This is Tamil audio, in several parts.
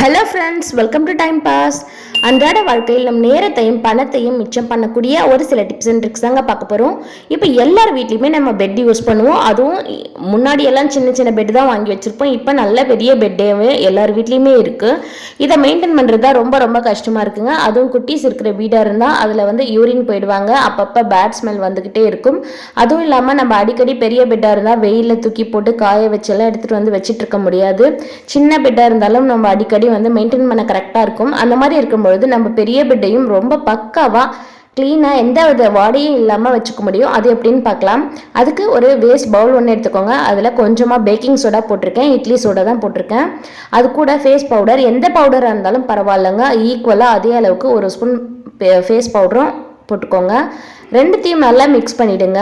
Hello friends welcome to time pass அன்றாட வாழ்க்கையில் நம் நேரத்தையும் பணத்தையும் மிச்சம் பண்ணக்கூடிய ஒரு சில டிப்ஸ் அண்ட் ட்ரிக்ஸ் தாங்க பார்க்க போகிறோம் இப்போ எல்லார் வீட்லேயுமே நம்ம பெட் யூஸ் பண்ணுவோம். அதுவும் முன்னாடி எல்லாம் சின்ன சின்ன பெட் தான் வாங்கி வச்சுருப்போம். இப்போ நல்ல பெரிய பெட்டேவே எல்லார் வீட்லேயுமே இருக்குது இதை மெயின்டைன் பண்ணுறது தான் ரொம்ப ரொம்ப கஷ்டமாக இருக்குங்க. அதுவும் குட்டீஸ் இருக்கிற வீடாக இருந்தால் அதில் வந்து யூரின் போயிடுவாங்க. அப்பப்போ பேட் ஸ்மெல் வந்துக்கிட்டே இருக்கும். அதுவும் இல்லாமல் நம்ம அடிக்கடி பெரிய பெட்டாக இருந்தால் வெயிலில் தூக்கி போட்டு காய வச்செல்லாம் எடுத்துகிட்டு வந்து வச்சுட்டு இருக்க முடியாது. சின்ன பெட்டாக இருந்தாலும் நம்ம அடிக்கடி வந்து மெயின்டைன் பண்ண கரெக்டாக இருக்கும். அந்த மாதிரி இருக்கும்பொழுது நம்ம பெரிய பெட்டையும் ரொம்ப பக்காவாக க்ளீனாக எந்த வித வாடையும் இல்லாமல் வச்சுக்க முடியும். அது எப்படின்னு பார்க்கலாம். அதுக்கு ஒரு வேஸ்ட் பவுல் ஒன்று எடுத்துக்கோங்க. அதில் கொஞ்சமாக பேக்கிங் சோடா போட்டிருக்கேன். இட்லி சோடா தான் போட்டிருக்கேன். அது கூட ஃபேஸ் பவுடர் எந்த பவுடராக இருந்தாலும் பரவாயில்லைங்க. ஈக்குவலாக அதே அளவுக்கு ஒரு ஸ்பூன் ஃபேஸ் பவுடரும் போட்டுக்கோங்க. ரெண்டுத்தையும் நல்லா மிக்ஸ் பண்ணிவிடுங்க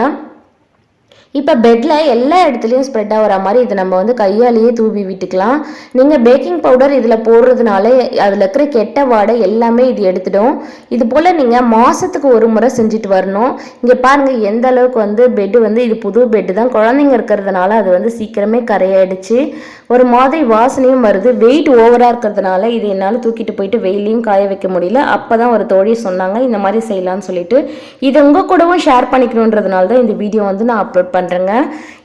இப்போ பெட்டில் எல்லா இடத்துலையும் ஸ்ப்ரெட் ஆகிற மாதிரி இதை நம்ம வந்து கையாலேயே தூவி விட்டுக்கலாம். நீங்கள் பேக்கிங் பவுடர் இதில் போடுறதுனால அதில் இருக்கிற கெட்ட வாடை எல்லாமே இது எடுத்துடும். இது போல் நீங்கள் மாதத்துக்கு ஒரு முறை செஞ்சுட்டு வரணும். இங்கே பாருங்கள் எந்த அளவுக்கு வந்து பெட்டு வந்து இது புது பெட்டு தான். குழந்தைங்க இருக்கிறதுனால அது வந்து சீக்கிரமே கரையாயிடுச்சு. ஒரு மாதிரி வாசனையும் வருது. வெயிட் ஓவராக இருக்கிறதுனால இது என்னால் தூக்கிட்டு போயிட்டு வெயிலையும் காய வைக்க முடியல. அப்போ தான் ஒரு தோழி சொன்னாங்க இந்த மாதிரி செய்யலாம்னு சொல்லிட்டு. இது உங்கள் கூடவும் ஷேர் பண்ணிக்கணுன்றதுனால தான் இந்த வீடியோ வந்து நான் அப்லோட் பண்ணுறேங்க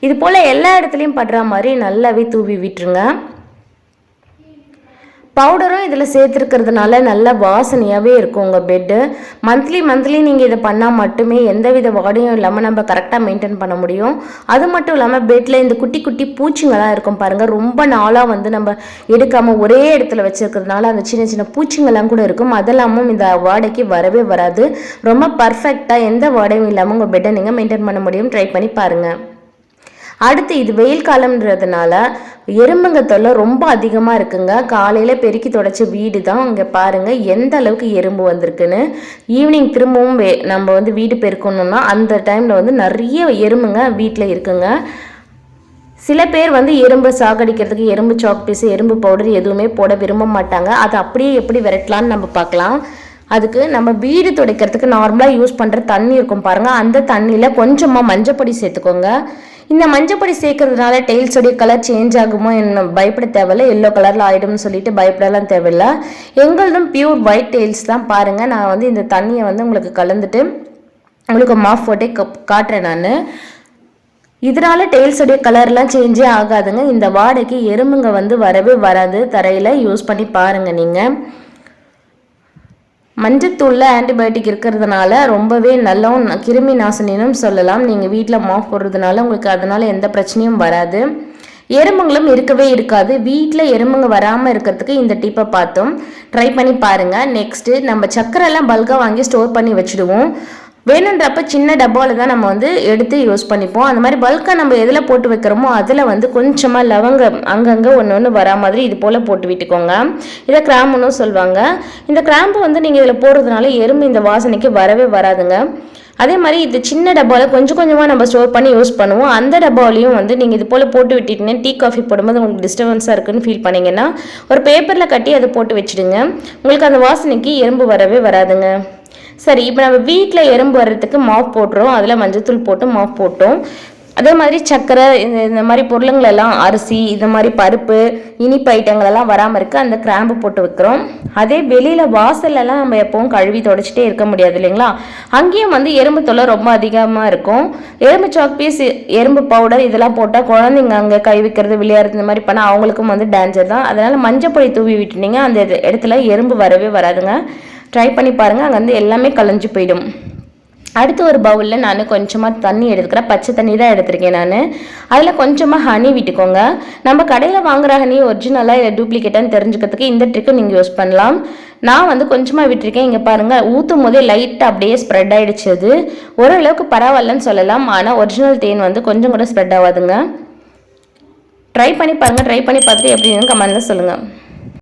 இது போல் எல்லா இடத்துலையும் படுற மாதிரி நல்லாவே தூவி விட்டுருங்க. பவுடரும் இதில் சேர்த்துருக்கிறதுனால நல்ல வாசனையாகவே இருக்கும் உங்கள் பெட்டு மந்த்லி மந்த்லி நீங்கள் இதை பண்ணால் மட்டுமே எந்த வித வாடையும் இல்லாமல் நம்ம கரெக்டாக மெயின்டைன் பண்ண முடியும். அது மட்டும் இல்லாமல் பெட்டில் இந்த குட்டி குட்டி பூச்சிங்கெல்லாம் இருக்கும் பாருங்கள் ரொம்ப நாளாக வந்து நம்ம எடுக்காமல் ஒரே இடத்துல வச்சுருக்கிறதுனால அந்த சின்ன சின்ன பூச்சிங்கெல்லாம் கூட இருக்கும். அதெல்லாமும் இந்த வாடைக்கு வரவே வராது. ரொம்ப பர்ஃபெக்டாக எந்த வாடையும் இல்லாமல் உங்கள் பெட்டை நீங்கள் மெயின்டைன் பண்ண முடியும். ட்ரை பண்ணி பாருங்கள் அடுத்து இது வெயில் காலம்ன்றதுனால எறும்புங்க தொல்லை ரொம்ப அதிகமாக இருக்குங்க. காலையில் பெருக்கி தொடச்ச வீடு தான் இங்கே பாருங்கள் எந்த அளவுக்கு எறும்பு வந்திருக்குன்னு. ஈவினிங் திரும்பவும் வே நம்ம வந்து வீடு பெருக்கணும்னா அந்த டைமில் வந்து நிறைய எறும்புங்க வீட்டில் இருக்குங்க. சில பேர் வந்து எறும்பு சாகடிக்கிறதுக்கு எறும்பு சாக் பீஸ் எறும்பு பவுடர் எதுவுமே போட விரும்ப மாட்டாங்க. அதை அப்படியே எப்படி விரட்டலான்னு நம்ம பார்க்கலாம். அதுக்கு நம்ம வீடு துடைக்கிறதுக்கு நார்மலாக யூஸ் பண்ணுற தண்ணி இருக்கும் பாருங்கள் அந்த தண்ணியில் கொஞ்சமாக மஞ்சப்பொடி சேர்த்துக்கோங்க. இந்த மஞ்சப்பொடி சேர்க்கறதுனால டெய்ல்ஸோடைய கலர் சேஞ்ச் ஆகுமோ என்ன பயப்பட தேவையில்ல. எல்லோ கலரில் ஆகிடும்னு சொல்லிட்டு பயப்படலாம் தேவையில்ல. எங்களதும் பியூர் ஒயிட் டெய்ல்ஸ் தான் பாருங்கள் நான் வந்து இந்த தண்ணியை வந்து உங்களுக்கு கலந்துட்டு உங்களுக்கு மாஃப் போட்டே காட்டுறேன் நான். இதனால டெய்ல்ஸோடைய கலர்லாம் சேஞ்சே ஆகாதுங்க. இந்த வாடைக்கு எறும்புங்க வந்து வரவே வராது. தரையில் யூஸ் பண்ணி பாருங்கள் நீங்கள் மஞ்சத்தூளில் ஆன்டிபயோட்டிக் இருக்கிறதுனால ரொம்பவே நல்லவும் கிருமி நாசினும் சொல்லலாம். நீங்கள் வீட்டில் மாஃப் போடுறதுனால உங்களுக்கு அதனால் எந்த பிரச்சனையும் வராது. எறும்புங்களும் இருக்கவே இருக்காது. வீட்டில் எறும்புங்க வராமல் இருக்கிறதுக்கு இந்த டிப்பை பார்த்தோம். ட்ரை பண்ணி பாருங்கள் நெக்ஸ்ட்டு நம்ம சக்கரெல்லாம் பல்காக வாங்கி ஸ்டோர் பண்ணி வச்சுடுவோம். வேணுன்றப்ப சின்ன டப்பாவில் தான் நம்ம வந்து எடுத்து யூஸ் பண்ணிப்போம். அந்த மாதிரி பல்காக நம்ம எதில் போட்டு வைக்கிறோமோ அதில் வந்து கொஞ்சமாக லவங்கம் அங்கங்கே ஒன்று ஒன்று வரா மாதிரி இது போல் போட்டு விட்டுக்கோங்க. இதை கிராம்புன்னு சொல்லுவாங்க இந்த கிராம்பு வந்து நீங்கள் இதில் போடுறதுனால எறும்பு இந்த வாசனைக்கு வரவே வராதுங்க. அதே மாதிரி இது சின்ன டப்பாவில் கொஞ்சம் கொஞ்சமாக நம்ம ஸ்டோர் பண்ணி யூஸ் பண்ணுவோம். அந்த டப்பாவிலையும் வந்து நீங்கள் இது போல் போட்டு விட்டுட்டீங்கன்னா டீ காஃபி போடும்போது உங்களுக்கு டிஸ்டர்பன்ஸாக இருக்குன்னு ஃபீல் பண்ணிங்கன்னா ஒரு பேப்பரில் கட்டி அதை போட்டு வச்சுடுங்க. உங்களுக்கு அந்த வாசனைக்கு எறும்பு வரவே வராதுங்க. சரி இப்போ நம்ம வீட்டில் எறும்பு வர்றதுக்கு மாவு போட்டுறோம். அதில் மஞ்சத்தூள் போட்டு மாவு போட்டோம். அதே மாதிரி சர்க்கரை இந்த இந்த மாதிரி பொருளுங்களெல்லாம் அரிசி இந்த மாதிரி பருப்பு இனிப்பு ஐட்டங்கள் எல்லாம் வராமல் இருக்க. அந்த கிராம்பு போட்டு வைக்கிறோம். அதே வெளியில் வாசல்லலாம் நம்ம எப்பவும் கழுவி தொடச்சிட்டே இருக்க முடியாது இல்லைங்களா? அங்கேயும் வந்து எறும்பு தொல்லை ரொம்ப அதிகமாக இருக்கும். எறும்பு சாக் பீஸ் எறும்பு பவுடர் இதெல்லாம் போட்டால் குழந்தைங்க அங்கே கை வைக்கிறது விளையாடுறது இந்த மாதிரி பண்ணால் அவங்களுக்கும் வந்து டேஞ்சர் தான். அதனால் மஞ்சப்பொடி தூவி விட்டுனீங்க அந்த இடத்துல எறும்பு வரவே வராதுங்க. ட்ரை பண்ணி பாருங்கள் அங்கே வந்து எல்லாமே கலைஞ்சு போயிடும். அடுத்து ஒரு பவுலில் நான் கொஞ்சமாக தண்ணி எடுத்துக்கிறேன். பச்சை தண்ணி தான் எடுத்திருக்கேன் நான். அதில் கொஞ்சமாக ஹனி விட்டுக்கோங்க. நம்ம கடையில் வாங்குற ஹனி ஒரிஜினலாக இல்லை டூப்ளிகேட்டான்னு தெரிஞ்சுக்கிறதுக்கு இந்த ட்ரிக்கை நீங்கள் யூஸ் பண்ணலாம். நான் வந்து கொஞ்சமாக விட்டுருக்கேன். இங்கே பாருங்கள் ஊற்றும் போதே லைட்டாக அப்படியே ஸ்ப்ரெட் ஆகிடுச்சு அது. ஓரளவுக்கு பரவாயில்லன்னு சொல்லலாம். ஆனால் ஒரிஜினல் தேன் வந்து கொஞ்சம் கூட ஸ்ப்ரெட் ஆகாதுங்க. ட்ரை பண்ணி பாருங்கள் ட்ரை பண்ணி பார்த்துட்டு எப்படின்னு கமெண்ட்டில் சொல்லுங்கள்